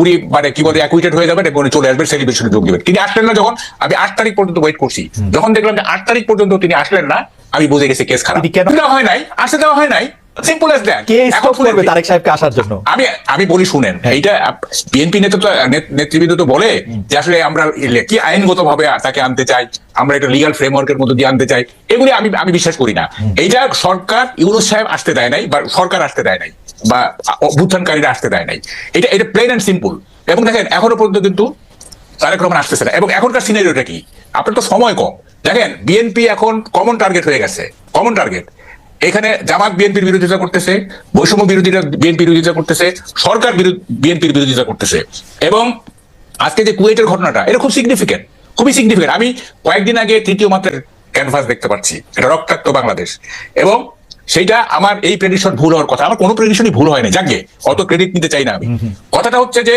উনি মানে কি বলে অ্যাকুইটেড হয়ে যাবেন এবং চলে আসবেন সেলিব্রেশনে যোগ দিবেন। তিনি আসলেন না যখন আমি আট তারিখ পর্যন্ত ওয়েট করছি। যখন দেখলাম যে আট তারিখ পর্যন্ত তিনি আসলেন না আমি বুঝে গেছি কেস খারাপ। দেওয়া হয় নাই আসতে দেওয়া হয় নাই। সিম্পল এস দ্যাট কে করবে তারেক সাহেবকে আসার জন্য? আমি আমি বলি শুনেন এইটা বিএনপি নেতা তো নেতৃবৃন্দ তো বলে যে আসলে আমরা কি আইনগত ভাবে তাকে আনতে চাই আমরা একটা লিগাল ফ্রেমওয়ার্কের মধ্যে দিয়ে আনতে চাই এগুলি আমি আমি বিশ্বাস করি না। এইটা সরকার ইউনুস সাহেব আসতে দেয় নাই বা সরকার আসতে দেয় নাই। বা অভ্যুত্থানকারীরা আসতে দেয় নাই। এটা এটা প্লেন অ্যান্ড সিম্পল এবং দেখেন, এখনও পর্যন্ত কিন্তু তারেক রহমান আসতেছে না। এবং এখনকার সিনারিওটা কি? আপনার তো সময় কম। দেখেন বিএনপি এখন কমন টার্গেট হয়ে গেছে। কমন টার্গেট এখানে জামাত বিএনপির বিরোধিতা করতেছে, বৈষম্য বিরোধীরা বিএনপি বিরোধিতা করতেছে, সরকার বিএনপির বিরোধিতা করতেছে। এবং আজকে যে কুয়েটের ঘটনাটা, এটা খুব সিগনিফিকেন্ট খুবই সিগনিফিকেন্ট আমি কয়েকদিন আগে তৃতীয় মাত্রার ক্যানভাস দেখতে পাচ্ছি। এটা রক্তাক্ত বাংলাদেশ। এবং সেইটা আমার এই প্রেডিকশন ভুল হওয়ার কথা। আমার কোনো প্রেডিকশনই ভুল হয়নি যাকে অত ক্রেডিট নিতে চাই না আমি। কথাটা হচ্ছে যে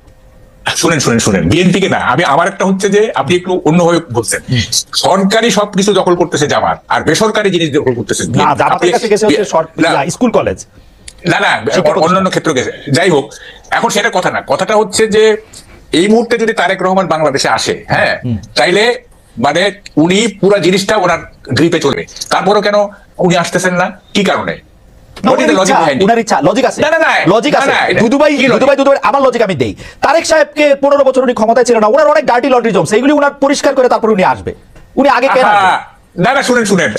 শুনেন শুনেন শুনেন। বিএনপি কে না আমি আমার একটা হচ্ছে যে আপনি একটু অন্যভাবে বলছেন। সরকারি সবকিছু দখল করতেছে জামাত আর বেসরকারি জিনিস দখল করতেছে স্কুল কলেজ। না না। অন্যান্য ক্ষেত্রে গেছে। যাই হোক এখন সেটা কথা না। কথাটা হচ্ছে যে এই মুহূর্তে যদি তারেক রহমান বাংলাদেশে আসে হ্যাঁ তাইলে মানে উনি পুরো জিনিসটা ওনার গ্রিপে চলবে। তারপরও কেন উনি আসতেছেন না? কি কারণে? ইচ্ছা লজিক আছে। না, না, লজিক আছে। আমার লজিক আমি দেই। তারেক সাহেবকে পনেরো বছর উনি ক্ষমতায় ছিল না ওনার অনেক ডার্টি লন্ড্রি জমছে এগুলি উনার পরিষ্কার করে তারপর উনি আসবে। উনি আগে কেন না না শুনেন শুনেন।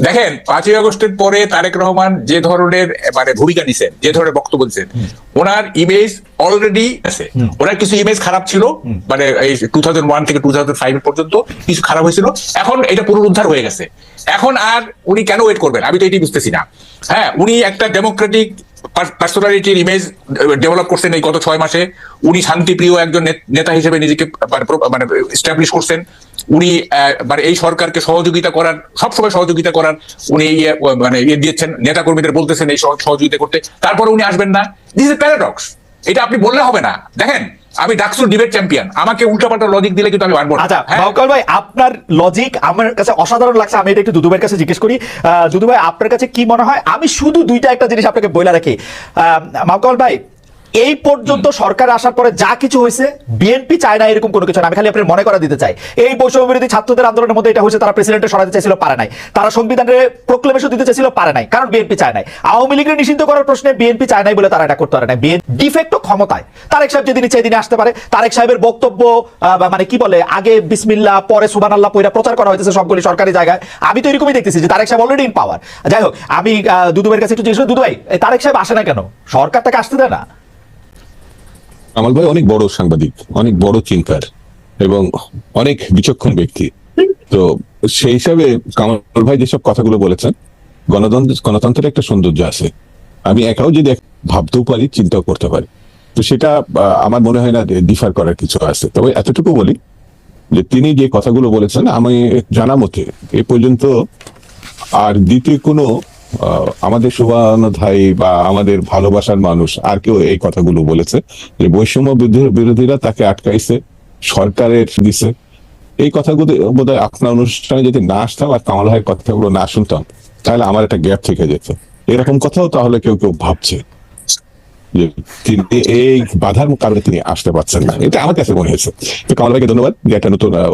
দেখেন পাঁচই আগস্টের পরে তারেক রহমান যে ধরনের মানে ভূমিকা নিছেন যে ধরনের বক্তব্য দিচ্ছেন ওনার ইমেজ অলরেডি আছে। ওনার কিছু ইমেজ খারাপ ছিল মানে এই টু থাউজেন্ড ওয়ান থেকে টু থাউজেন্ড ফাইভ পর্যন্ত কিছু খারাপ হয়েছিল। এখন এটা পুনরুদ্ধার হয়ে গেছে। এখন আর উনি কেন ওয়েট করবেন? আমি তো এটি বুঝতেছি না। হ্যাঁ উনি একটা ডেমোক্রেটিক পার্সোনালিটির ইমেজ ডেভেলপ করছেন এই গত ছয় মাসে। উনি শান্তিপ্রিয় একজন নেত- হিসেবে নিজেকে মানে pro- মানে এস্টাবলিশ করছেন। উনি মানে এই সরকারকে সহযোগিতা করার সবসময় সহযোগিতা করার উনি ইয়ে, মানে ইয়ে দিয়েছেন নেতা কর্মীদের বলতেছেন এই সহযোগিতা করতে। তারপরে উনি আসবেন না। দিস ইজ প্যারাডক্স এটা আপনি বললে হবে না। দেখেন আমি ডাকসুর ডিবেট চ্যাম্পিয়ন আমাকে উল্টাপাল্টা লজিক দিলে কিন্তু আমি মানবো না। আচ্ছা হ্যাঁ? বাউকাল ভাই আপনার লজিক আমার কাছে অসাধারণ লাগছে। আমি এটা একটু দুদুভাইয়ের কাছে জিজ্ঞেস করি। দুদু ভাই আপনার কাছে কি মনে হয়? আমি শুধু দুইটা একটা জিনিস আপনাকে বলে রাখি। মাউকাল ভাই এই পর্যন্ত সরকার আসার পরে যা কিছু হয়েছে বিএনপি চায় না এরকম কোনো কিছু না। আমি খালি আপনার মনে করা দিতে চাই। এই বৈষম্য বিরোধী ছাত্রদের আন্দোলনের মধ্যে এটা হয়েছে তারা প্রেসিডেন্টের সরাতে চাইছিল পারে নাই। তারা সংবিধানের প্রোক্লেমেশন দিতে চাইছিল পারে নাই। কারণ বিএনপি চায় নাই। আওয়ামী লীগের নিষিদ্ধ করার প্রশ্নে বিএনপি চায় নাই বলে তারা এটা করতে পারে না ডিফেক্ট ক্ষমতায়। তারেক সাহেব যেদিন ইচ্ছে দিনে আসতে পারে তারেক সাহেবের বক্তব্য মানে কি বলে আগে বিসমিল্লাহ পরে সুবান আল্লাহ পয়রা প্রচার করা হয়েছে সবগুলি সরকারি জায়গায়। আমি তো এরকমই দেখতেছি যে তারেক সাহেব অলরেডি ইন পাওয়ার যাই হোক আমি দুদুভাইয়ের কাছে একটু জিজ্ঞেস দুদু ভাই তারেক সাহেব আসে না কেন? সরকার তাকে আসতে দেয় না? কামাল ভাই অনেক বড় সাংবাদিক, অনেক বড় চিন্তার এবং অনেক বিচক্ষণ ব্যক্তি। তো সেই হিসাবে কামাল ভাই যেসব কথাগুলো বলেছেন, গণতন্ত্র, গণতন্ত্রের একটা সৌন্দর্য আছে। আমি একাও যদি ভাবতেও পারি, চিন্তাও করতে পারি। তো সেটা আমার মনে হয় না ডিফার করার কিছু আছে। তবে এতটুকু বলি যে তিনি যে কথাগুলো বলেছেন, আমি জানা মতে এ পর্যন্ত আর দ্বিতীয় কোনো আমাদের শুভানুধায়ী বা আমাদের ভালোবাসার মানুষ আর কেউ এই কথাগুলো বলেছে যে বৈষম্য বিরোধী- বিরোধীরা তাকে আটকাইছে সরকারের দিছে। এই কথাগুলো বোধহয় আপনার অনুষ্ঠানে যদি না আসতাম আর কামাল ভাইয়ের কথাগুলো না শুনতাম তাহলে আমার একটা গ্যাপ থেকে যেত। এরকম কথাও তাহলে কেউ কেউ ভাবছে যে তিনি এই বাধার কারণে তিনি আসতে পারছেন না। এটা আমার কাছে মনে হয়েছে। তো কামাল ভাইকে ধন্যবাদ যে একটা নতুন কথা